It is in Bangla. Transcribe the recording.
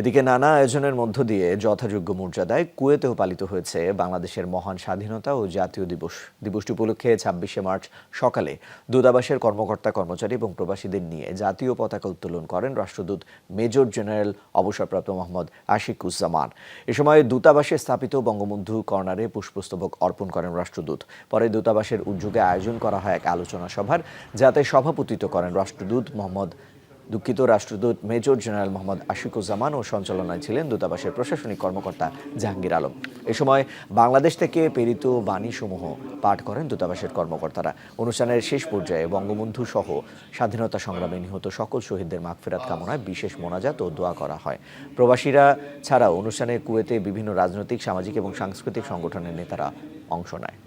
এদিকে নানা আয়োজনের মধ্য দিয়ে যথাযোগ্য মর্যাদায় কুয়েতেও পালিত হয়েছে বাংলাদেশের মহান স্বাধীনতা ও জাতীয় দিবস। দিবসটি উপলক্ষে ছাব্বিশে মার্চ সকালে দূতাবাসের কর্মকর্তা, কর্মচারী এবং প্রবাসীদের নিয়ে জাতীয় পতাকা উত্তোলন করেন রাষ্ট্রদূত মেজর জেনারেল অবসরপ্রাপ্ত মোহাম্মদ আশিকুজ্জামান। এ সময় দূতাবাসে স্থাপিত বঙ্গবন্ধু কর্নারে পুষ্পস্তবক অর্পণ করেন রাষ্ট্রদূত। পরে দূতাবাসের উদ্যোগে আয়োজন করা হয় এক আলোচনা সভার, যাতে সভাপতিত্ব করেন রাষ্ট্রদূত মোহাম্মদ দুঃখিত রাষ্ট্রদূত মেজর জেনারেল মোহাম্মদ আশিকুজ্জামান ও সঞ্চালনায় ছিলেন দূতাবাসের প্রশাসনিক কর্মকর্তা জাহাঙ্গীর আলম। এ সময় বাংলাদেশ থেকে প্রেরিত বাণীসমূহ পাঠ করেন দূতাবাসের কর্মকর্তারা। অনুষ্ঠানের শেষ পর্যায়ে বঙ্গবন্ধু সহ স্বাধীনতা সংগ্রামে নিহত সকল শহীদদের মাগফেরাত কামনায় বিশেষ মোনাজাত ও দোয়া করা হয়। প্রবাসীরা ছাড়াও অনুষ্ঠানে কুয়েতে বিভিন্ন রাজনৈতিক, সামাজিক এবং সাংস্কৃতিক সংগঠনের নেতারা অংশ নেয়।